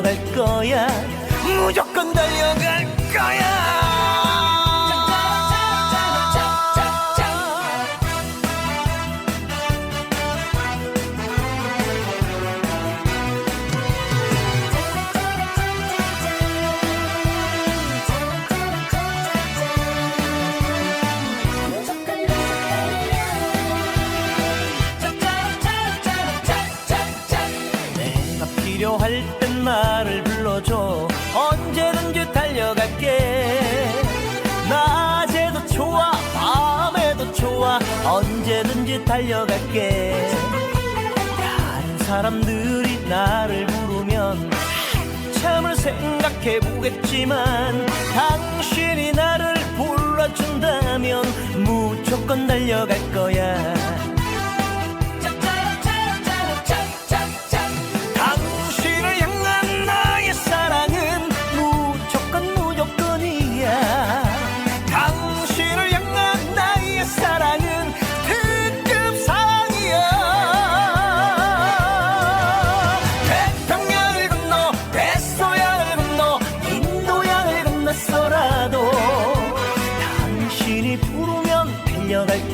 달려갈 거야. 무조건 달려갈 거야. 필요할 땐 말을 불러줘. 언제든지 달려갈게. 낮에도 좋아 밤에도 좋아. 언제든지 달려갈게. 다른 사람들이 나를 부르면 참을 생각해 보겠지만 당신이 나를 불러준다면 무조건 달려갈 거야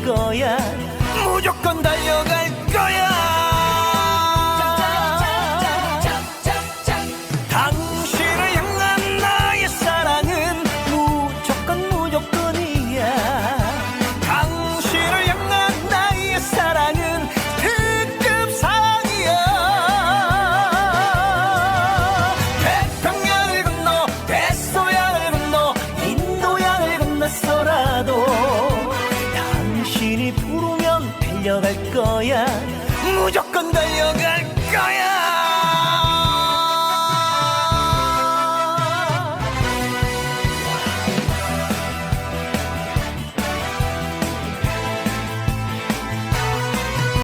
거야. 무조건 달려갈 거야 달려갈 거야. 무조건 거야